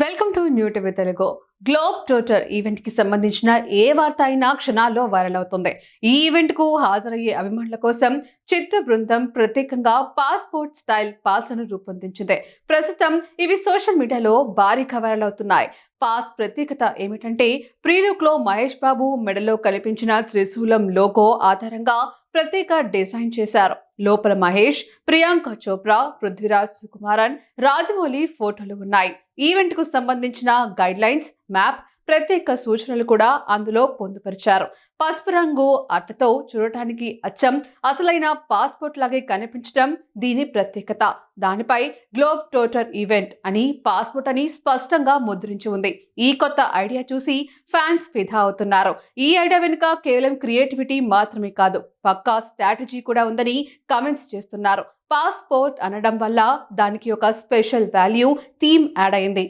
Welcome to new TV Telugu. Globe trotter ఈవెంట్కి సంబంధించిన ఏ వార్త అయినా క్షణాల్లో వైరల్ అవుతుంది. ఈ ఈవెంట్కు హాజరయ్యే అభిమానుల కోసం చిత్ర బృందం ప్రత్యేకంగా పాస్పోర్ట్ స్టైల్ పాస్లను రూపొందించింది. ప్రస్తుతం ఇవి సోషల్ మీడియాలో భారీగా వైరల్ అవుతున్నాయి. పాస్ ప్రత్యేకత ఏమిటంటే ప్రీలుక్లో మహేష్ బాబు మెడలో కనిపించిన త్రిశూలం లోగో ఆధారంగా ప్రత్యేక డిజైన్ చేశారు. లోపల మహేష్ ప్రియాంక చోప్రా పృథ్వీరాజ్ సుకుమారన్ రాజమౌళి ఫోటోలు ఉన్నాయి. ఈవెంట్కు సంబంధించిన గైడ్ లైన్స్ మ్యాప్ ప్రత్యేక సూచనలు కూడా అందులో పొందుపరిచారు. పసుపు రంగు అట్టతో చూడటానికి అచ్చం అసలైన పాస్పోర్ట్ లాగే కనిపించడం దీని ప్రత్యేకత. దానిపై గ్లోబ్ టోటర్ ఈవెంట్ అని పాస్పోర్ట్ అని స్పష్టంగా ముద్రించి ఉంది. ఈ కొత్త ఐడియా చూసి ఫ్యాన్స్ ఫిదా అవుతున్నారు. ఈ ఐడియా వెనుక కేవలం క్రియేటివిటీ మాత్రమే కాదు పక్కా స్ట్రాటజీ కూడా ఉందని కమెంట్స్ చేస్తున్నారు. పాస్పోర్ట్ అనడం వల్ల దానికి ఒక స్పెషల్ వాల్యూ థీమ్ యాడ్ అయింది.